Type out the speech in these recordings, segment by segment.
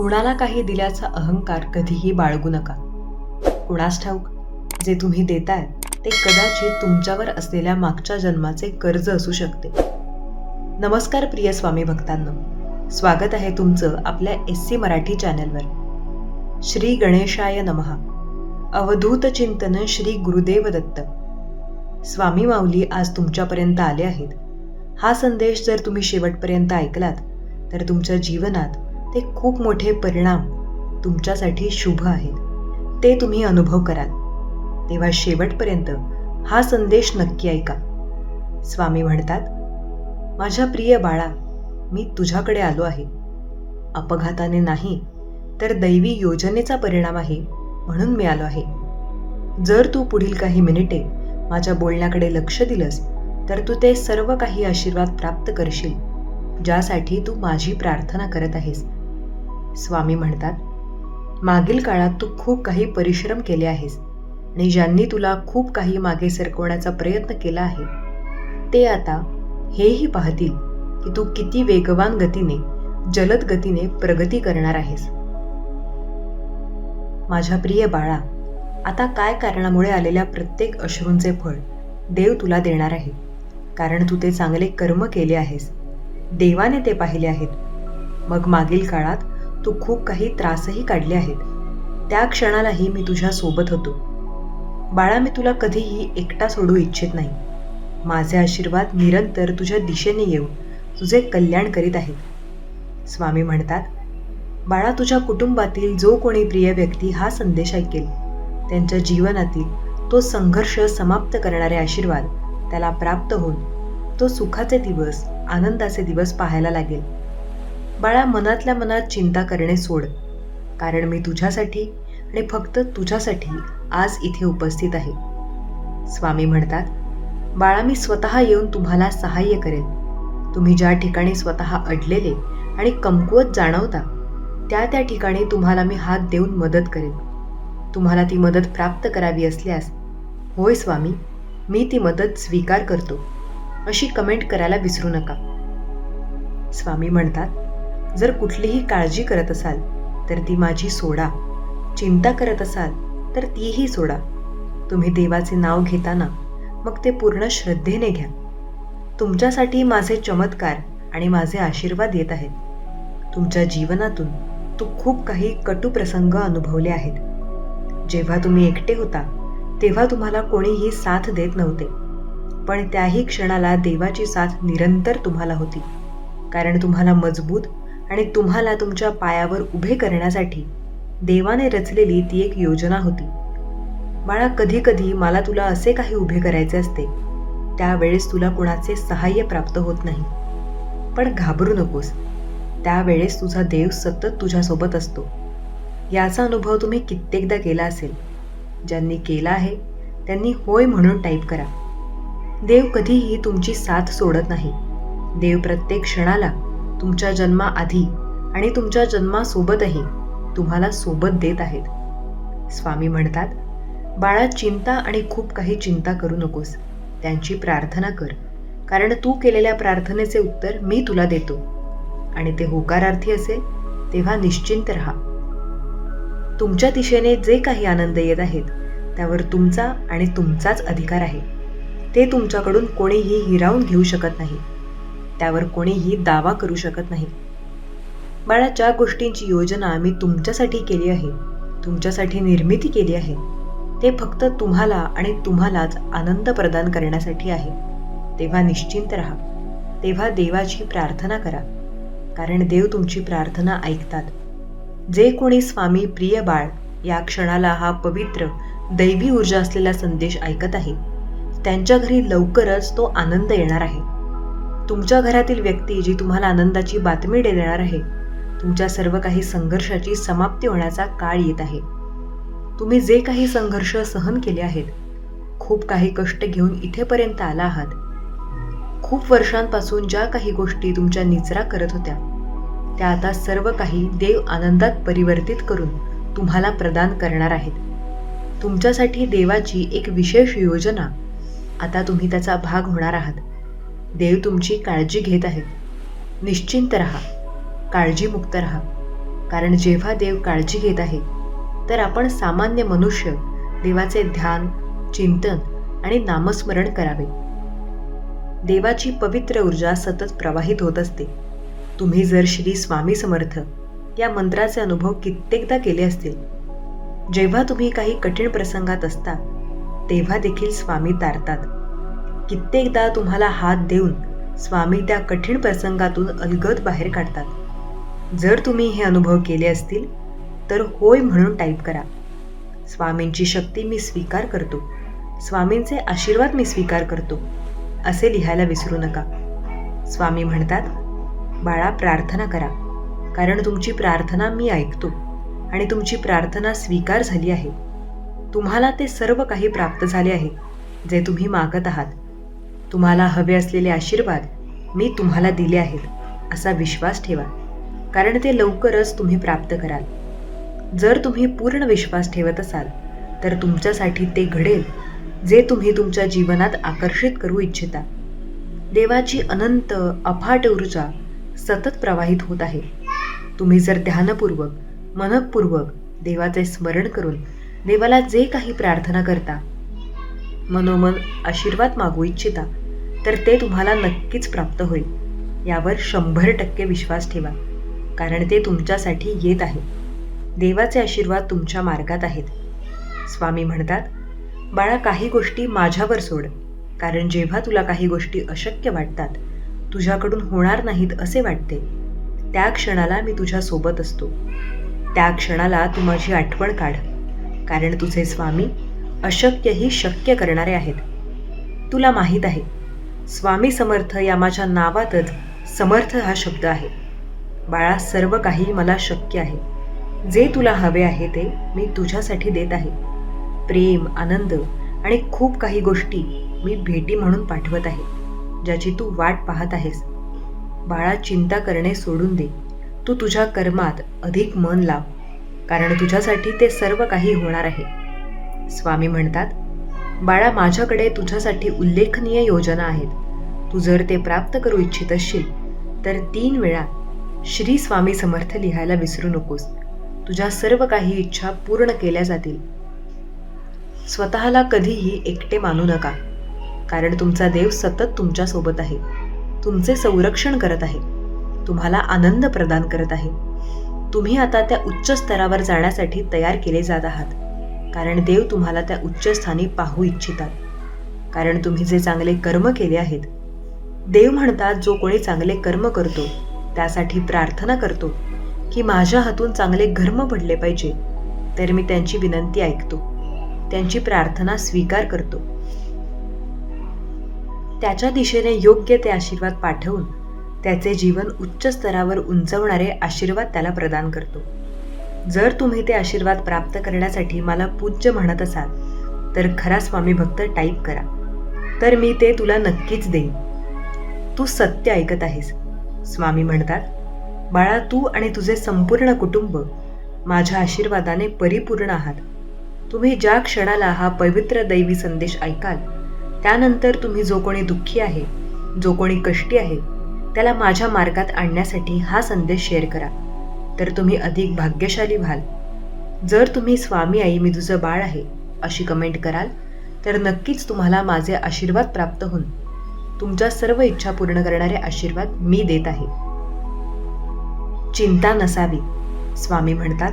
कुणाला काही दिल्याचा अहंकार कधीही बाळगू नका. कुणास ठाऊक? जे तुम्ही देताय ते कदाचित तुमच्यावर असलेल्या मागच्या जन्माचे कर्ज असू शकते. नमस्कार प्रिय स्वामी भक्तांनो. स्वागत आहे तुमचं आपल्या एस सी मराठी चॅनलवर. श्री गणेशाय नमहा अवधूत चिंतन श्री गुरुदेव दत्त. स्वामी माऊली आज तुमच्यापर्यंत आले आहेत. हा संदेश जर तुम्ही शेवटपर्यंत ऐकलात तर तुमच्या जीवनात ते खूप मोठे परिणाम तुमच्यासाठी शुभ आहेत. ते तुम्ही अनुभव कराल. तेव्हा शेवटपर्यंत हा संदेश नक्की ऐका. स्वामी म्हणतात माझ्या प्रिय बाळा मी तुझ्याकडे आलो आहे. अपघाताने नाही तर दैवी योजनेचा परिणाम आहे म्हणून मी आलो आहे. जर तू पुढील काही मिनिटे माझ्या बोलण्याकडे लक्ष दिलंस तर तू ते सर्व काही आशीर्वाद प्राप्त करशील ज्यासाठी तू माझी प्रार्थना करत आहेस. स्वामी म्हणतात मागील काळात तू खूप काही परिश्रम केले आहेस आणि ज्यांनी तुला खूप काही मागे सरकवण्याचा प्रयत्न केला आहे ते आता हेही पाहतील की तू किती वेगवान गतीने जलद गतीने प्रगती करणार आहेस. माझ्या प्रिय बाळा आता काय कारणामुळे आलेल्या प्रत्येक अश्रूंचे फळ देव तुला देणार आहे? कारण तू ते चांगले कर्म केले आहेस. देवाने ते पाहिले आहेत. मग मागील काळात तू खूप काही त्रासही काढले आहेत. त्या क्षणालाही मी तुझ्या सोबत होतो. बाळा मी तुला कधीही एकटा सोडू इच्छित नाही. माझे आशीर्वाद निरंतर तुझ्या दिशेने येऊन तुझे कल्याण करीत आहेत. स्वामी म्हणतात बाळा तुझ्या कुटुंबातील जो कोणी प्रिय व्यक्ती हा संदेश ऐकेल त्यांच्या जीवनातील तो संघर्ष समाप्त करणारे आशीर्वाद त्याला प्राप्त होऊन तो सुखाचे दिवस आनंदाचे दिवस पाहायला लागेल. बाळा मनातल्या मनात चिंता करणे सोड. कारण मी तुझ्यासाठी आणि फक्त तुझ्यासाठी आज इथे उपस्थित आहे. स्वामी म्हणतात बाळा मी स्वतः येऊन तुम्हाला सहाय्य करेन. तुम्ही ज्या ठिकाणी स्वतः अडलेले आणि कमकुवत जाणवता त्या त्या ठिकाणी तुम्हाला मी हात देऊन मदत करेन. तुम्हाला ती मदत प्राप्त करावी असल्यास होय स्वामी मी ती मदत स्वीकार करतो. अशी कमेंट करायला विसरू नका. स्वामी म्हणतात जर कुठलीही काळजी करत असाल तर ती माझी सोडा. चिंता करत असाल तर तीही सोडा. तुम्ही देवाचे नाव घेताना मग ते पूर्ण श्रद्धेने घ्या. तुमच्यासाठी माझे चमत्कार आणि माझे आशीर्वाद येत आहेत. तुमच्या जीवनातून तू खूप काही कटू प्रसंग अनुभवले आहेत. जेव्हा तुम्ही एकटे होता तेव्हा तुम्हाला कोणीही साथ देत नव्हते. पण त्याही क्षणाला देवाची साथ निरंतर तुम्हाला होती. कारण तुम्हाला मजबूत आणि तुम्हाला तुमच्या पायावर उभे करण्यासाठी देवाने रचलेली ती एक योजना होती. बाळा कधी कधी मला तुला असे काही उभे करायचे असते त्यावेळेस तुला कुणाचे सहाय्य प्राप्त होत नाही. पण घाबरू नकोस त्यावेळेस तुझा देव सतत तुझ्यासोबत असतो. याचा अनुभव तुम्ही कित्येकदा केला असेल. ज्यांनी केला आहे त्यांनी होय म्हणून टाईप करा. देव कधीही तुमची साथ सोडत नाही. देव प्रत्येक क्षणाला तुमच्या जन्माआधी आणि तुमच्या जन्मासोबतही तुम्हाला सोबत देत आहेत. स्वामी म्हणतात बाळा चिंता आणि खूप काही चिंता करू नकोस. त्यांची प्रार्थना कर. कारण तू केलेल्या प्रार्थनेचे उत्तर मी तुला देतो. आणि ते होकारार्थी असेल तेव्हा निश्चिंत राहा. तुमच्या दिशेने जे काही आनंद येत आहेत त्यावर तुमचा आणि तुमचाच अधिकार आहे. ते तुमच्याकडून कोणीही हिरावून घेऊ शकत नाही. त्यावर कोणीही दावा करू शकत नाही. बाळा ज्या गोष्टींची योजना मी तुमच्यासाठी केली आहे तुमच्यासाठी निर्मिती केली आहे ते फक्त तुम्हाला आणि तुम्हालाच आनंद प्रदान करण्यासाठी आहे. तेव्हा निश्चिंत राहा. तेव्हा देवाची प्रार्थना करा. कारण देव तुमची प्रार्थना ऐकतात. जे कोणी स्वामी प्रिय बाळ या क्षणाला हा पवित्र दैवी ऊर्जा असलेला संदेश ऐकत आहे त्यांच्या घरी लवकरच तो आनंद येणार आहे. तुमच्या घरातील व्यक्ती जी तुम्हाला आनंदाची बातमी देणार आहे तुमच्या सर्व काही संघर्षाची समाप्ती होण्याचा काळ येत आहे. तुम्ही जे काही संघर्ष सहन केले आहेत खूप काही कष्ट घेऊन इथेपर्यंत आला आहात. खूप वर्षांपासून ज्या काही गोष्टी तुमच्या निचरा करत होत्या त्या आता सर्व काही देव आनंदात परिवर्तित करून तुम्हाला प्रदान करणार आहेत. तुमच्यासाठी देवाची एक विशेष योजना आता तुम्ही त्याचा भाग होणार आहात. देव तुमची काळजी घेत आहेत. निश्चिंत राहा. काळजीमुक्त राहा. कारण जेव्हा देव काळजी घेत आहे तर आपण सामान्य मनुष्य देवाचे ध्यान चिंतन आणि नामस्मरण करावे. देवाची पवित्र ऊर्जा सतत प्रवाहित होत असते. तुम्ही जर श्री स्वामी समर्थ या मंत्राचे अनुभव कित्येकदा केले असतील जेव्हा तुम्ही काही कठीण प्रसंगात असता तेव्हा देखील स्वामी तारतात. कित्येकदा तुम्हाला हात देऊन स्वामी त्या कठीण प्रसंगातून अलगद बाहेर काढतात. जर तुम्ही हे अनुभव केले असतील तर होय म्हणून टाईप करा. स्वामींची शक्ती मी स्वीकार करतो. स्वामींचे आशीर्वाद मी स्वीकार करतो असे लिहायला विसरू नका. स्वामी म्हणतात बाळा प्रार्थना करा कारण तुमची प्रार्थना मी ऐकतो आणि तुमची प्रार्थना स्वीकार झाली आहे. तुम्हाला ते सर्व काही प्राप्त झाले आहे जे तुम्ही मागत आहात. तुम्हाला हवे असलेले आशीर्वाद मी तुम्हाला दिले आहेत असा विश्वास ठेवा. कारण ते लवकरच तुम्ही प्राप्त कराल. जर तुम्ही पूर्ण विश्वास ठेवत असाल तर तुमच्यासाठी ते घडेल जे तुम्ही तुमच्या जीवनात आकर्षित करू इच्छिता. देवाची अनंत अफाट ऊर्जा सतत प्रवाहित होत आहे. तुम्ही जर ध्यानपूर्वक मनपूर्वक देवाचे स्मरण करून देवाला जे काही प्रार्थना करता मनोमन आशीर्वाद मागू इच्छिता. तर ते तुम्हाला नक्कीच प्राप्त होईल. यावर शंभर टक्के विश्वास ठेवा कारण ते तुमच्यासाठी येत आहे. देवाचे आशीर्वाद तुमच्या मार्गात आहेत. स्वामी म्हणतात बाळा काही गोष्टी माझ्यावर सोड कारण जेव्हा तुला काही गोष्टी अशक्य वाटतात तुझ्याकडून होणार नाहीत असे वाटते. त्या क्षणाला मी तुझ्या सोबत असतो. त्या क्षणाला तू माझी आठवण काढ कारण तुझे स्वामी अशक्यही शक्य करणारे आहेत. तुला माहीत आहे स्वामी समर्थ या माझ्या नावातच समर्थ हा शब्द आहे. बाळा सर्व काही मला शक्य आहे. जे तुला हवे आहे ते मी तुझ्यासाठी देत आहे. प्रेम आनंद आणि खूप काही गोष्टी मी भेटी म्हणून पाठवत आहे ज्याची तू वाट पाहत आहेस. बाळा चिंता करणे सोडून दे. तू तुझ्या कर्मात अधिक मन लाव कारण तुझ्यासाठी ते सर्व काही होणार आहे. स्वामी म्हणतात बाळा माझ्याकडे तुझ्यासाठी उल्लेखनीय योजना आहेत. तू जर ते प्राप्त करू इच्छित असशील तर तीन वेळा श्री स्वामी समर्थ लिहायला विसरू नकोस. तुझ्या सर्व काही इच्छा पूर्ण केल्या जातील. स्वतःला कधीही एकटे मानू नका कारण तुमचा देव सतत तुमच्यासोबत आहे. तुमचे संरक्षण करत आहे. तुम्हाला आनंद प्रदान करत आहे. तुम्ही आता त्या उच्च स्तरावर जाण्यासाठी तयार केले जात आहात कारण देव तुम्हाला त्या उच्च स्थानी पाहू इच्छितात. कारण तुम्ही जे चांगले कर्म केले आहेत देव म्हणतात जो कोणी चांगले कर्म करतो त्यासाठी प्रार्थना करतो की माझ्या हातून चांगले घर्म पडले पाहिजे तर मी त्यांची विनंती ऐकतो. त्यांची प्रार्थना स्वीकार करतो. त्याच्या दिशेने योग्य ते आशीर्वाद पाठवून त्याचे जीवन उच्च स्तरावर उंचवणारे आशीर्वाद त्याला प्रदान करतो. जर तुम्ही ते आशीर्वाद प्राप्त करण्यासाठी मला पूज्य म्हणत असाल तर खरा स्वामी भक्त टाईप करा. तर मी ते तुला नक्कीच देईन. तू सत्य ऐकत आहेस. स्वामी म्हणतात बाळा तू आणि तुझे संपूर्ण कुटुंब माझ्या आशीर्वादाने परिपूर्ण आहात. तुम्ही ज्या क्षणाला हा पवित्र दैवी संदेश ऐकाल त्यानंतर तुम्ही जो कोणी दुःखी आहे जो कोणी कष्टी आहे त्याला माझ्या मार्गात आणण्यासाठी हा संदेश शेअर करा. तर तुम्ही अधिक भाग्यशाली व्हाल. जर तुम्ही स्वामी आई मी तुझं बाळ आहे अशी कमेंट कराल तर नक्कीच तुम्हाला माझे आशीर्वाद प्राप्त होऊन तुमच्या सर्व इच्छा पूर्ण करणारे आशीर्वाद मी देत आहे. चिंता नसावी स्वामी म्हणतात.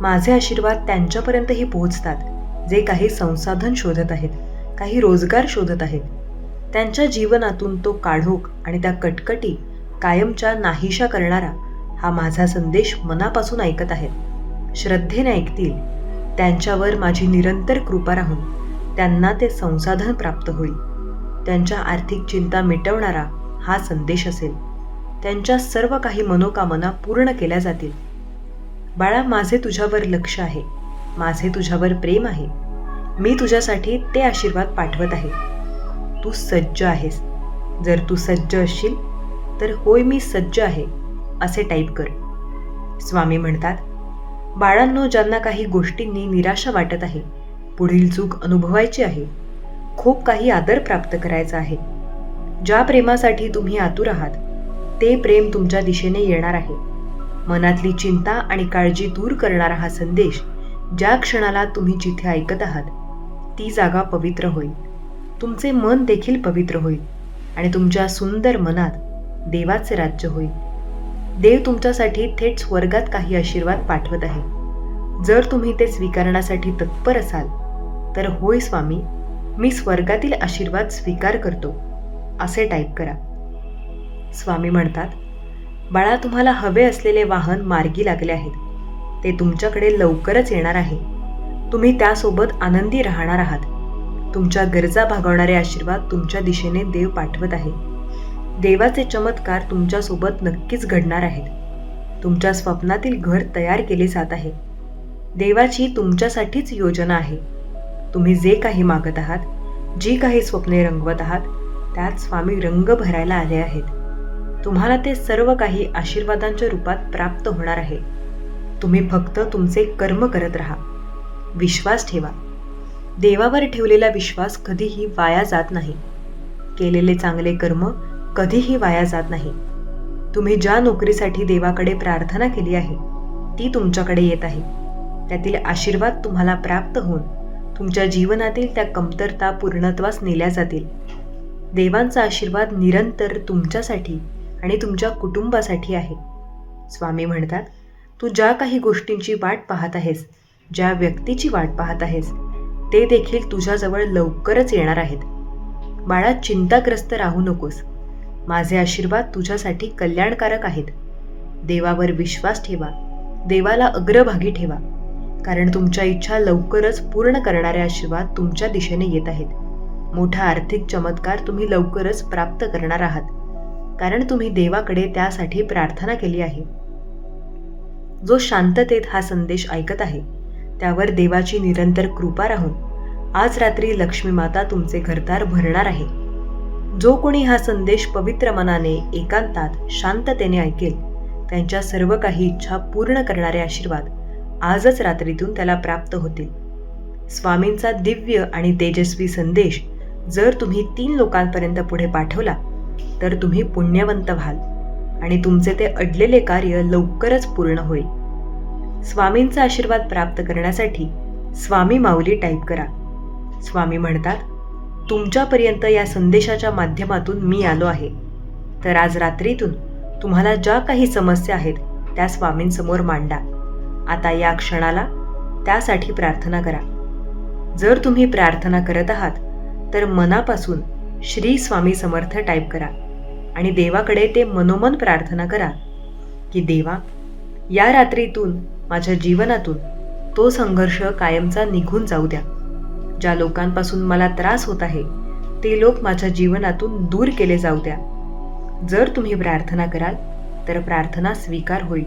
माझे आशीर्वाद त्यांच्यापर्यंतही पोहोचतात जे काही संसाधन शोधत आहेत काही रोजगार शोधत आहेत. त्यांच्या जीवनातून तो काढोक आणि त्या कटकटी कायमच्या नाहीशा करणारा हा माझा संदेश मनापासून ऐकत आहेत. श्रद्धेने ऐकतील. त्यांच्यावर माझी निरंतर कृपा राहून त्यांना ते संसाधन प्राप्त होईल. त्यांच्या आर्थिक चिंता मिटवणारा हा संदेश असेल. त्यांच्या सर्व काही मनोकामना पूर्ण केल्या जातील. बाळा माझे तुझ्यावर लक्ष आहे. माझे तुझ्यावर प्रेम आहे. मी तुझ्यासाठी ते आशीर्वाद पाठवत आहे. तू सज्ज आहेस. जर तू सज्ज असशील तर होय मी सज्ज आहे असे टाईप कर. स्वामी म्हणतात बाळांनो ज्यांना काही गोष्टींनी निराशा वाटत आहे पुढील चूक अनुभवायची आहे. खूप काही आदर प्राप्त करायचा आहे. ज्या प्रेमासाठी तुम्ही आतुर आहात ते प्रेम तुमच्या दिशेने येणार आहे. मनातली चिंता आणि काळजी दूर करणारा हा संदेश ज्या क्षणाला तुम्ही जिथे ऐकत आहात ती जागा पवित्र होईल. तुमचे मन देखील पवित्र होईल आणि तुमच्या सुंदर मनात देवाचे राज्य होईल. देव तुमच्यासाठी थेट स्वर्गात काही आशीर्वाद पाठवत आहे. जर तुम्ही ते स्वीकारण्यासाठी तत्पर असाल तर होय स्वामी मी स्वर्गातील आशीर्वाद स्वीकार करतो असे टाईप करा. स्वामी म्हणतात बाळा तुम्हाला हवे असलेले वाहन मार्गी लागले आहेत. ते तुमच्याकडे लवकरच येणार आहे. तुम्ही त्यासोबत आनंदी राहणार आहात. तुमच्या गरजा भागवणारे आशीर्वाद तुमच्या दिशेने देव पाठवत आहे. देवाचे चमत्कार तुमच्यासोबत नक्कीच घडणार आहेत. तुमच्या स्वप्नातील घर तयार केले जात आहे. देवाची तुमच्यासाठीच योजना आहे. तुम्ही जे काही मागत आहात जी काही स्वप्ने रंगवत आहात त्यात स्वामी रंग भरायला आले आहेत. तुम्हाला ते सर्व काही आशीर्वादांच्या रूपात प्राप्त होणार आहे. तुम्ही फक्त तुमचे कर्म करत राहा. विश्वास ठेवा. देवावर ठेवलेला विश्वास कधीही वाया जात नाही. केलेले चांगले कर्म कधीही वाया जात नाही. तुम्ही ज्या नोकरीसाठी देवाकडे प्रार्थना केली आहे ती तुमच्याकडे येत आहे. त्यातील आशीर्वाद तुम्हाला प्राप्त होऊन तुमच्या जीवनातील त्या कमतरता पूर्णत्वास नेल्या जातील. देवांचा आशीर्वाद निरंतर तुमच्यासाठी आणि तुमच्या कुटुंबासाठी आहे. स्वामी म्हणतात तू ज्या काही गोष्टींची वाट पाहत आहेस ज्या व्यक्तीची वाट पाहत आहेस ते देखील तुझ्याजवळ लवकरच येणार आहेत. बाळा चिंताग्रस्त राहू नकोस. माझे आशीर्वाद तुझ्यासाठी कल्याणकारक आहेत. देवावर विश्वास ठेवा. देवाला अग्रभागी ठेवा. कारण तुमच्या इच्छा लवकरच पूर्ण करणारे आशीर्वाद तुमच्या दिशेने येत आहेत. मोठा आर्थिक चमत्कार तुम्ही लवकरच प्राप्त करणार आहात. कारण तुम्ही देवाकडे त्यासाठी प्रार्थना केली आहे. जो शांततेत हा संदेश ऐकत आहे त्यावर देवाची निरंतर कृपा राहून आज रात्री लक्ष्मी माता तुमचे घरदार भरणार आहे. जो कोणी हा संदेश पवित्र मनाने एकांतात शांततेने ऐकेल त्यांच्या सर्व काही इच्छा पूर्ण करणारे आशीर्वाद आजच रात्रीतून त्याला प्राप्त होतील. स्वामींचा दिव्य आणि तेजस्वी संदेश जर तुम्ही तीन लोकांपर्यंत पुढे पाठवला तर तुम्ही पुण्यवंत व्हाल आणि तुमचे ते अडलेले कार्य लवकरच पूर्ण होईल. स्वामींचा आशीर्वाद प्राप्त करण्यासाठी स्वामी माऊली टाईप करा. स्वामी म्हणतात तुमच्यापर्यंत या संदेशाच्या माध्यमातून मी आलो आहे. तर आज रात्रीतून तुम्हाला ज्या काही समस्या आहेत त्या स्वामींसमोर मांडा. आता या क्षणाला त्यासाठी प्रार्थना करा. जर तुम्ही प्रार्थना करत आहात तर मनापासून श्री स्वामी समर्थ टाईप करा आणि देवाकडे ते मनोमन प्रार्थना करा की देवा या रात्रीतून माझ्या जीवनातून तो संघर्ष कायमचा निघून जाऊ द्या. ज्या लोकांपासून मला त्रास होत आहे ते लोक माझ्या जीवनातून दूर केले जाऊ द्या. जर तुम्ही प्रार्थना कराल तर प्रार्थना स्वीकार होईल.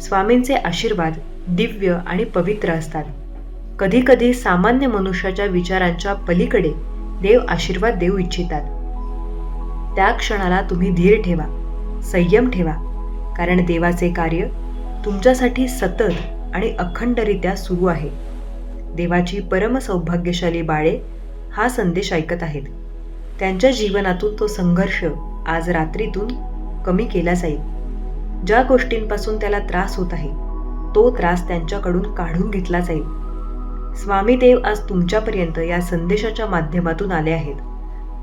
स्वामींचे आशीर्वाद दिव्य आणि पवित्र असतात. कधीकधी सामान्य मनुष्याच्या विचारांच्या पलीकडे देव आशीर्वाद देऊ इच्छितात. त्या क्षणाला तुम्ही धीर ठेवा संयम ठेवा कारण देवाचे कार्य तुमच्यासाठी सतत आणि अखंडरित्या सुरू आहे. देवाची परम सौभाग्यशाली बाळे हा संदेश ऐकत आहेत. त्यांच्या जीवनातून तो संघर्ष आज रात्रीतून कमी केला जाईल. ज्या गोष्टींपासून त्याला त्रास होत आहे तो त्रास त्यांच्याकडून काढून घेतला जाईल. स्वामी देव आज तुमच्यापर्यंत या संदेशाच्या माध्यमातून आले आहेत.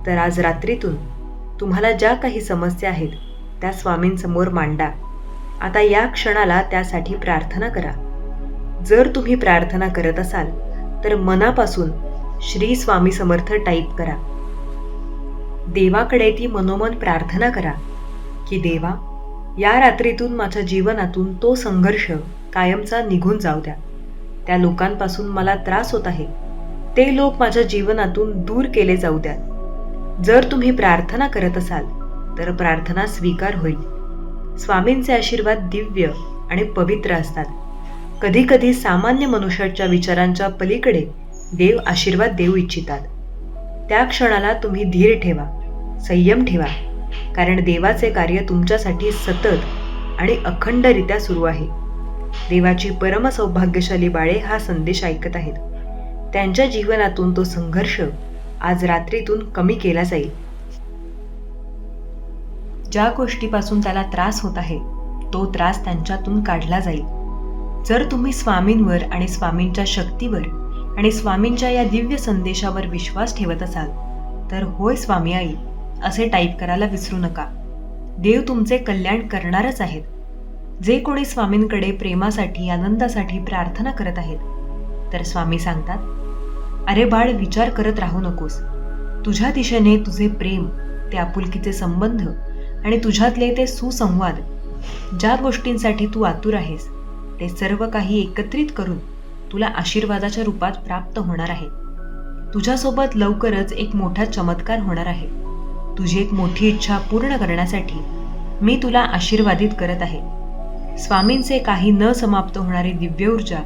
तर आज रात्रीतून तुम्हाला ज्या काही समस्या आहेत त्या स्वामींसमोर मांडा. आता या क्षणाला त्यासाठी प्रार्थना करा. जर तुम्ही प्रार्थना करत असाल तर मनापासून श्री स्वामी समर्थ टाईप करा. देवाकडे ती मनोमन प्रार्थना करा की देवा या रात्रीतून माझ्या जीवनातून तो संघर्ष कायमचा निघून जाऊ द्या. त्या लोकांपासून मला त्रास होत आहे. ते लोक माझ्या जीवनातून दूर केले जाऊ द्या. जर तुम्ही प्रार्थना करत असाल तर प्रार्थना स्वीकार होईल. स्वामींचे आशीर्वाद दिव्य आणि पवित्र असतात. कधीकधी सामान्य मनुष्याच्या विचारांच्या पलीकडे देव आशीर्वाद देऊ इच्छितात. त्या क्षणाला तुम्ही धीर ठेवा संयम ठेवा. कारण देवाचे कार्य तुमच्यासाठी सतत आणि अखंडरित्या सुरू आहे. देवाची परम सौभाग्यशाली बाळे हा संदेश ऐकत आहेत. त्यांच्या जीवनातून तो संघर्ष आज रात्रीतून कमी केला जाईल. ज्या गोष्टीपासून त्याला त्रास होत आहे तो त्रास त्यांच्यातून काढला जाईल. जर तुम्ही स्वामींवर आणि स्वामींच्या शक्तीवर आणि स्वामींच्या या दिव्य संदेशावर विश्वास ठेवत असाल तर होय स्वामी आई असे टाईप करायला विसरू नका. देव तुमचे कल्याण करणारच आहेत. जे कोणी स्वामींकडे प्रेमासाठी आनंदासाठी प्रार्थना करत आहेत तर स्वामी सांगतात अरे बाळ विचार करत राहू नकोस. तुझ्या दिशेने तुझे प्रेम ते आपुलकीचे संबंध आणि तुझ्यातले ते सुसंवाद ज्या गोष्टींसाठी तू आतुर आहेस ते सर्व काही एकत्रित करून तुला आशीर्वादाच्या रूपात प्राप्त होणार आहे. तुझ्यासोबत लवकरच एक मोठा चमत्कार होणार आहे. तुझी एक मोठी इच्छा पूर्ण करण्यासाठी मी तुला आशीर्वादित करत आहे. स्वामींचे काही न समाप्त होणारी दिव्य ऊर्जा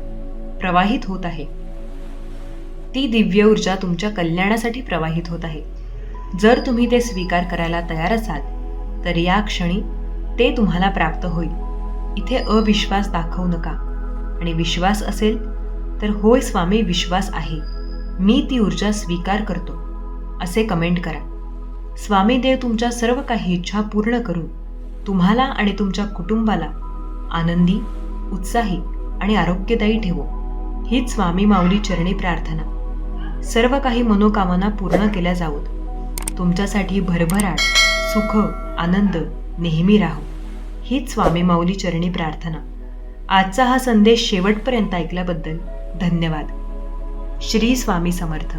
प्रवाहित होत आहे. ती दिव्य ऊर्जा तुमच्या कल्याणासाठी प्रवाहित होत आहे. जर तुम्ही ते स्वीकार करायला तयार असाल तर या क्षणी ते तुम्हाला प्राप्त होईल. इथे अविश्वास दाखवू नका. आणि विश्वास असेल तर होय स्वामी विश्वास आहे. मी ती ऊर्जा स्वीकार करतो. असे कमेंट करा. स्वामी देव तुमच्या सर्व काही इच्छा पूर्ण करून तुम्हाला आणि तुमच्या कुटुंबाला आनंदी उत्साही आणि आरोग्यदायी ठेवो. हीच स्वामी माऊली चरणी प्रार्थना. सर्व काही मनोकामना पूर्ण केल्या जावोत. तुमच्यासाठी भरभराट सुख आनंद नेहमी राहो. हीच स्वामी माऊली चरणी प्रार्थना. आजचा हा संदेश शेवटपर्यंत ऐकल्याबद्दल धन्यवाद. श्री स्वामी समर्थ.